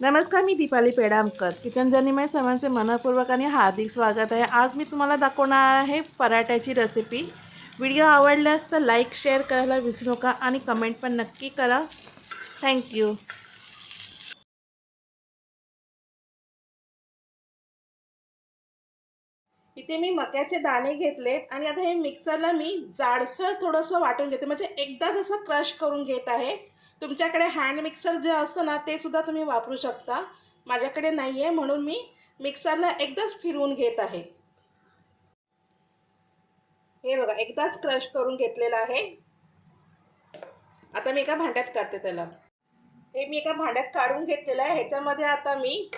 नमस्कार मी दीपाली पेडामकर. किचन जर्नीमध्ये सर्वांचे मनपूर्वक आणि हार्दिक स्वागत आहे. आज मी तुम्हाला दाखवणार आहे पराठ्याची रेसिपी व्हिडिओ आवडल्यास तर लाईक शेअर करायला विसरू नका आणि कमेंट पण नक्की करा. थँक्यू इथे मी मक्याचे दाणे घेतलेत आणि आता हे मिक्सरला मी जाडसर थोडंसं वाटून घेते. म्हणजे एकदा जसं क्रश करून घेत आहे. तुमच्याकडे हँड मिक्सर जे असतं ना ते सुद्धा तुम्ही वापरू शकता. माझ्याकडे नाही आहे म्हणून मी मिक्सरला एकदाच फिरवून घेत आहे. हे बघा एकदाच क्रश करून घेतलेलं आहे. आता मी एका भांड्यात काढते त्याला. हे मी एका भांड्यात काढून घेतलेलं आहे. ह्याच्यामध्ये आता मी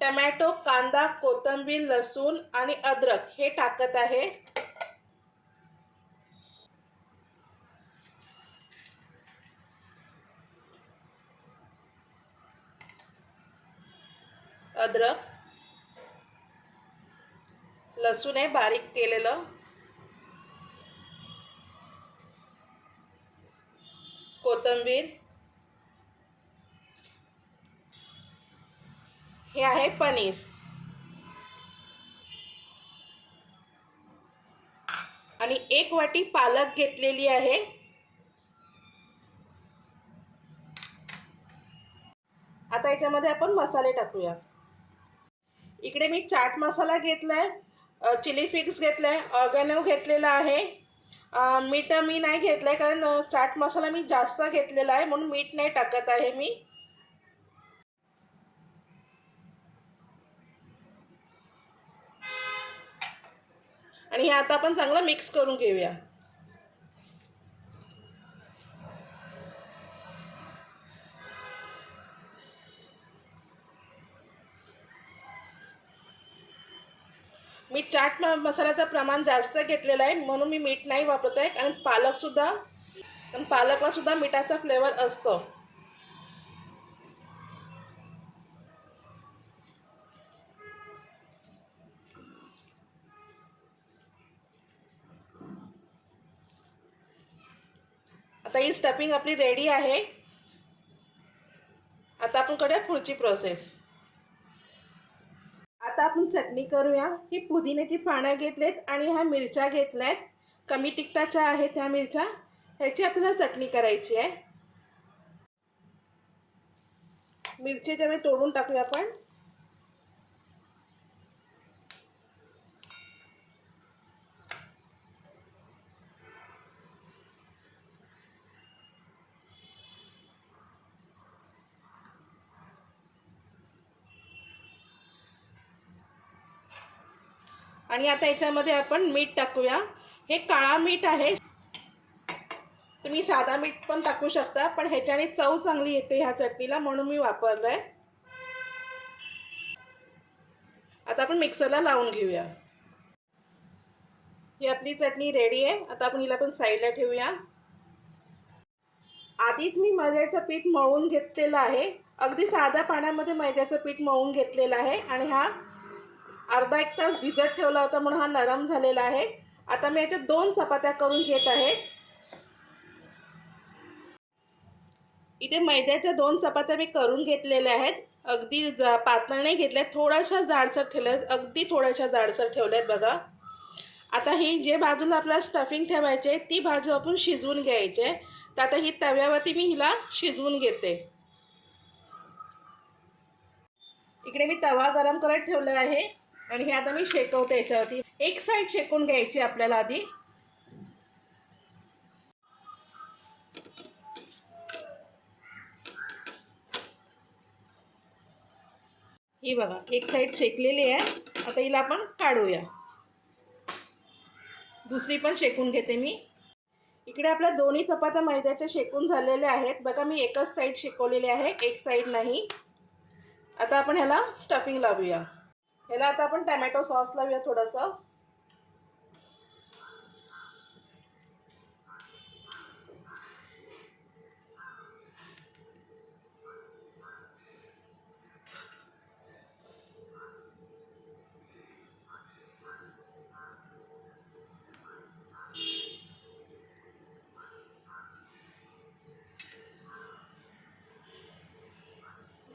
टमॅटो कांदा कोथिंबीर लसूण आणि अद्रक हे टाकत आहे. अद्रक लसूण आहे बारीक केलेलं. कोथिंबीर. हे आहे पनीर. आणि एक वाटी पालक घेतलेली आहे. आता याच्यामध्ये आपण मसाले टाकूया. इकडे मी चाट मसाला घेतलाय चिली फिक्स घेतलं आहे ऑर्गॅनो घेतलेला आहे. मीठ मी नाही घेतलं आहे कारण चाट मसाला मी जास्त घेतलेला आहे म्हणून मीठ नाही टाकत आहे मी. आणि हे आता आपण चांगलं मिक्स करून घेऊया. मी चाट म- मसाल्याचं प्रमाण जास्त घेतलेलं आहे म्हणून मी मीठ नाही वापरत आहे कारण पालकसुद्धा कारण पालकला सुद्धा मिठाचा फ्लेवर असतो. आता ही स्टफिंग आपली रेडी आहे. आता आपण करूया पुढची प्रोसेस चटणी करूया. ही पुदिन्याची पानं घेतलेत आणि ह्या मिरच्या घेतल्यात. कमी तिखटाच्या आहेत ह्या मिरच्या. ह्याची आपल्याला चटणी करायची आहे. मिरची त्यामुळे तोडून टाकूया आपण. आणि आता याच्यामध्ये आपण मीठ टाकूया. हे काळा मीठ आहे. तुम्ही साधा मीठ पण टाकू शकता पण ह्याच्याने चव चांगली येते ह्या चटणीला म्हणून मी वापरलं आहे आता आपण मिक्सरला लावून घेऊया. ही आपली चटणी रेडी आहे. आता आपण हिला पण साईडला ठेवूया. आधीच मी मैद्याचं पीठ मळून घेतलेलं आहे. अगदी साध्या पाण्यामध्ये मैद्याचं पीठ मळून घेतलेलं आहे. आणि हा अर्धा एक तास भिजत ठेवला होता म्हणून हा नरम झालेला आहे. आता मी याच्यात दोन चपात्या करून घेत आहे. इथे मैद्याच्या दोन चपात्या मी करून घेतलेल्या आहेत. अगदी जा पातळ नाही घेतल्या थोड्याशा जाडसर ठेवल्या आहेत अगदी थोड्याशा जाडसर ठेवल्या आहेत बघा. आता ही जे बाजूला आपल्याला स्टफिंग ठेवायचे ती बाजू आपण शिजवून घ्यायचे तर आता ही तव्यावरती मी हिला शिजवून घेते. इकडे मी तवा गरम करत ठेवला आहे. आणि हे आता मी शेकवते याच्यावरती. एक साईड शेकून घ्यायची आपल्याला आधी. ही बघा एक साईड शेकलेली आहे. आता हिला आपण काढूया. दुसरी पण शेकून घेते मी. इकडे आपल्या दोन्ही चपात्या मैद्याच्या शेकून झालेल्या आहेत. बघा मी एकच साईड शेकवलेली आहे एक साईड नाही. आता आपण ह्याला स्टफिंग लावूया. याला आता आपण टॅमॅटो सॉस लावूया थोडस.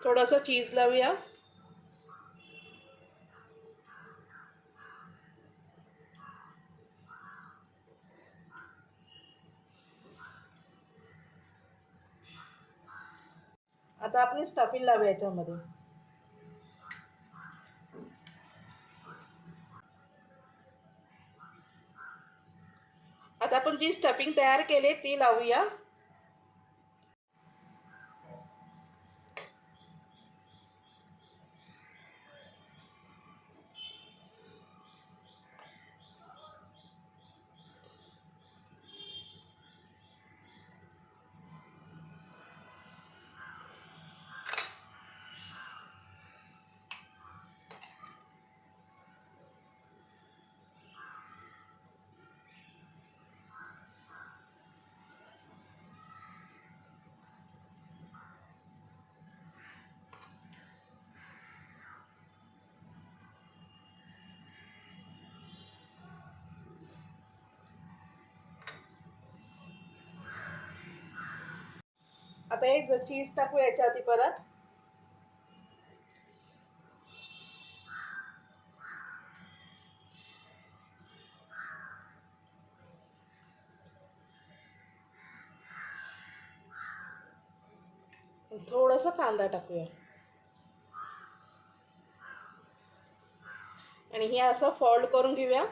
थोडंसं चीज लावूया. आता आपण स्टफिंग लावूया याच्यामध्ये. आता आपण जी स्टफिंग तयार केली ती लावूया. आता एक चीज टाकू याच्यावरती परत. थोडंसं कांदा टाकूया. आणि हे असं फोल्ड करून घेऊया.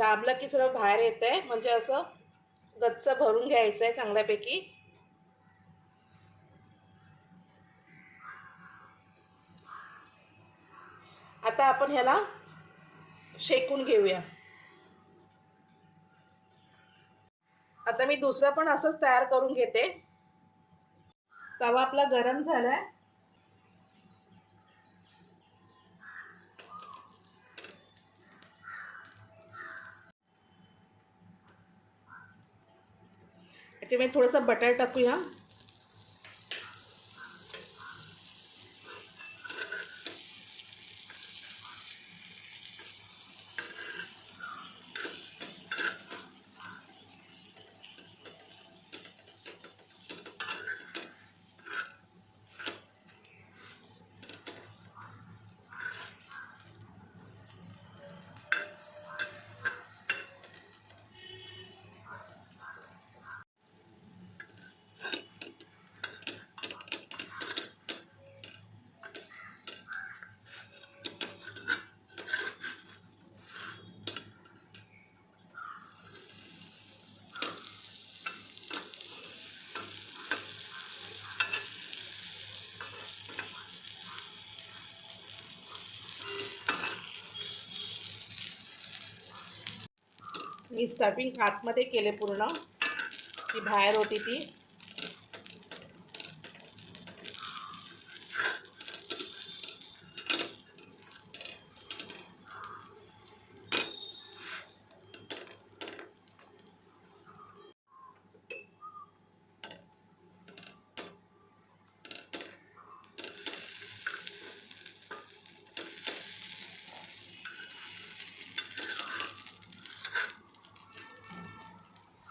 दाबलं की सर्व बाहेर येत आहे म्हणजे असं गच्च भरून घ्यायचं आहे चांगल्यापैकी. आता आपण ह्याला शेकून घेऊया. आता मी दुसरं पण असंच तयार करून घेते. तवा आपला गरम झालाय. याच्यामध्ये थोडंसं बटर टाकूया. मी स्टफिंग आतमध्ये केले पूर्ण. ती बाहेर होती ती.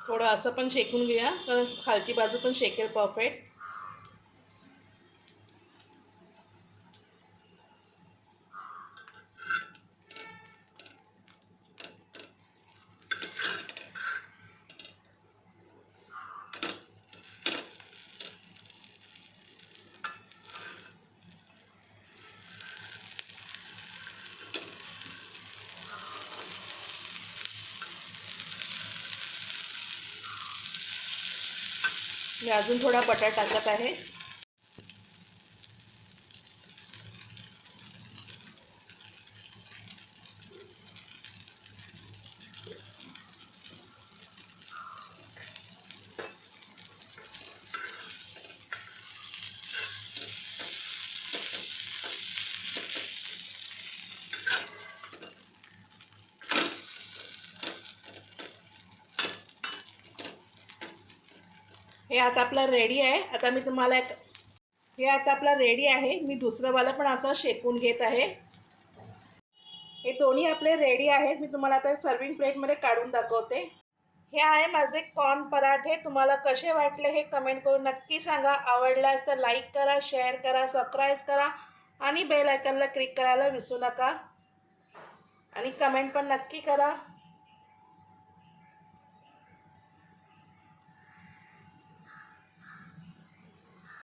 थोडं असं पण शेकून घेऊया. तर खालची बाजू पण शेकेल परफेक्ट मी अजून थोडा बटाटा टाकत आहे. हे आता आपलं रेडी आहे. आता मी तुम्हाला एक हे आता आपलं रेडी आहे. मी दुसरंवालं पण असं शेकून घेत आहे. हे दोन्ही आपले रेडी आहेत. मी तुम्हाला आता सर्विंग प्लेटमध्ये काढून दाखवते. हे आहे माझे कॉर्न पराठे. तुम्हाला कसे वाटले हे कमेंट करून नक्की सांगा. आवडल्यास तर लाईक करा शेअर करा सबस्क्राईब करा आणि बेल आयकनला क्लिक करायला विसरू नका. आणि कमेंट पण नक्की करा.